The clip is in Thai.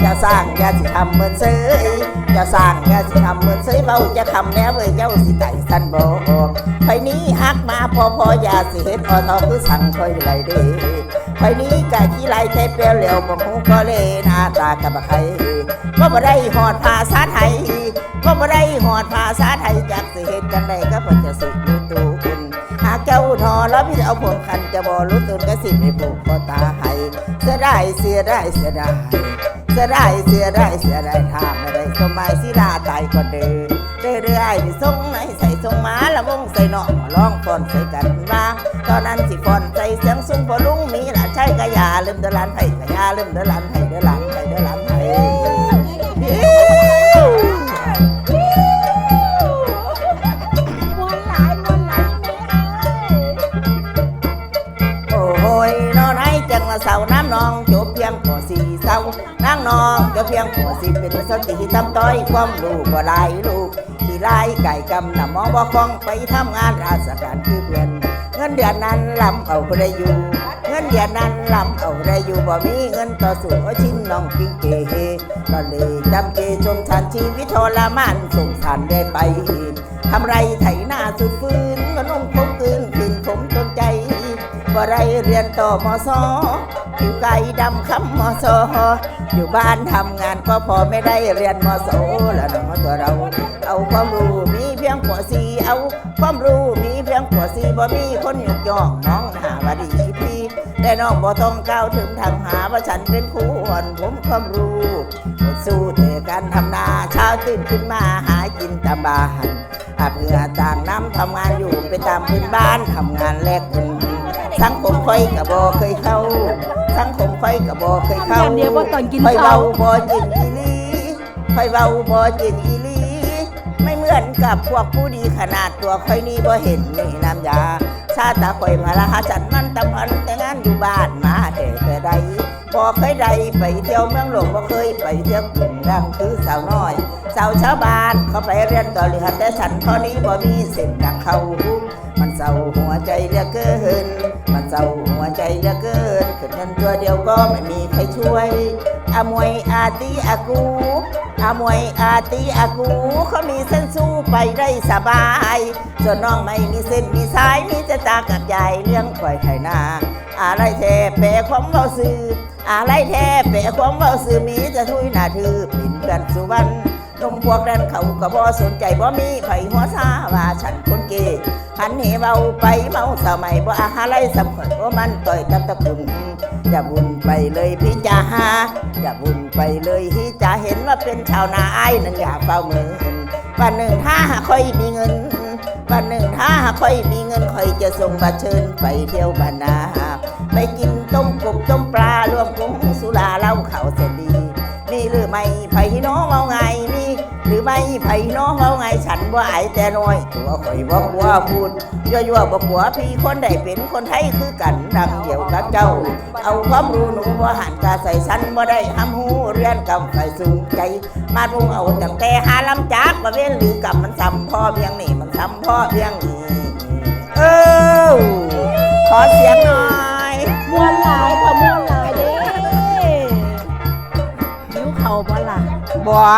อย่าสร้างอย่าสิทำเหมือนเสยอย่าสร้างอย่าสิทำเหมือนเสยเบาจะคำแนวเว้ยเจ้าสิไต่สันบอกไปนี้ฮักมาพอพออย่าสิเฮ็ดพอทอคือสั่งคอยไรเด้ไปนี้กะขี้ไรเทเปลี่ยวเหลวบ่ฮู้ก็เลยหน้าตากะบะไคก็บ่ได้หอดภาษาไทยก็บ่ได้หอดภาษาไทยจากสิเฮ็ดจังไดก็พิ่จะสิ แล้วพี่เอาผลคันจะบ่รู้ตุนก็สิไม่ผูกคอตาให้เสียได้เสียได้เสียได้เสียได้เสียได้เสียได้ถ้าไม่ได้สมัยสิดาตายก็เดินเด้อเด้อไอ้ที่ทรงไหนใส่ทรงม้าละวงใส่เนาะมาลองฟอนใส่กันว่าตอนนั้นสิฟอนใส่เสียงสูงพอลุงมีละใช่กะยาลืมเดือลันไผ่กะยาลืมเดือลันไผ่เดือลันไผ่เดือลันไผ่ เสาน้ำนองจบเพียงพอสี่เสานั่งนองจบเพียงพอสี่เป็นสติทำต้อยความรู้ก็ได้ลูกที่ไล่ไก่กำนำมองว่าคล้องไปทำงานราชการคือเพื่อนเงินเดือนนั้นลำเอาไปอยู่ เงินเดือนนั้นลำเอาได้อยู่บ่มีเงินต่อสู้ชิ้นน้องกิงเกเฮก็เลยจำเจชมชันชีวิตทรมานสงสารได้ไปทำไรไถหน้าสุดฟื้นก็นุ่งคม บ่ได้เรียนต่อมสอยู่ไกลดำคำมอสอยู่บ้านทำงานก็พอไม่ได้เรียนมอสแล้วน้องตัวเรา เอาความรู้มีเพียงปสีเอา ความรู้มีเพียงปสีบ่มีคนหยุกย่องน้องหาว่าดีพี่แต่น้องบ่ต้องก้าวถึงทางหาว่าฉันเป็นผู้อ่อนผมความรู้อดสู้แต่การทำนาเช้าตื่นขึ้นมาหากินตามบ้านอาเพื่อต่างน้ำทำงานอยู่ไปตามพื้นบ้านทำงานแลกเงิน สังคมค่อยกะบ่เคยเข้า สังคมค่อยกะบ่เคยเข้าทำอย่างเดียวว่าตอนกินค่อยข้าเว้าวบ่จริงอีหลีค่อยเว้าบ่จริงอีหลีไม่เหมือนกับพวกผู้ดีขนาดตัวค่อยนี่บ่เห็นนี่น้ำยาชาตาค่อยมาละหาจันมันตำพันแต่งานอยู่บ้านมาแต่แต่ใดบ่เคยใดไปเที่ยวเมืองหลวงบ่เคยไปเที่ยวกรุงดังคือสาวน้อย สาวชาวบ้านเขาไปเรียนต่อเรือแต่ฉันพอนี้บ่มีเส้นดังเขามันเศร้าหัวใจเหลือเกิน มันเศร้าหัวใจเหลือเกินขึ้นเงินตัวเดียวก็ไม่มีใครช่วยอามวยอาตีอากูอามวยอาตีอากูเขามีเส้นสู้ไปได้สบายส่วนน้องไม่มีเส้นมีสายมีแต่ตากับยายเลี้ยงปล่อยไถนาอะไรแท้แปะความเบาซื้ออะไรแท้แปะความเบาซื้อมีจะทุยหน้าถือปิ่นเพื่อนสุวรรณนมพวกนั้นเขาก็บ่สนใจบ่มีไผหัวซาว่าฉันคน เกย์หันเหเบาไปเมาสมัยบ่อาหาไรสำคัญว่ามันต่อยกับตะกุนอย่าบุญไปเลยพี่จ่าหาอย่าบุญไปเลยที่จะเห็นว่าเป็นชาวนาไอ้นั่นอย่าเฝ้าเมืองวันหนึ่งถ้าหาค่อยมีเงินวันหนึ่งถ้าหาค่อยมีเงินค่อยจะส่งบัตรเชิญไปเที่ยวบ้านนาไปกินต้มกบต้มปลารวมกงสุ ไม่ไผ่น้องเอาไงฉันว่าไอ้แต่น้อยตัวข่อยบอกว่าพูดยั่วยั่วบอกหัวพี่คนใดเป็นคนไทยคือกันดังเดียวกับเจ้า เอาความรู้หนูว่าหันกาใส่สันว่าได้ห้ำหูเรียนกำไฟสูงใจ มาปรุงเอาตั้งแต่หาลำจากมาเว้นหรือกำมันซ้ำพ่อเพียงนี่มันซ้ำพ่อเพียงนี่เออขอเสียงหน่อยมวนหลายค่ะมวนหลายเด้หิวเข่าบ่ล่ะบัวว้า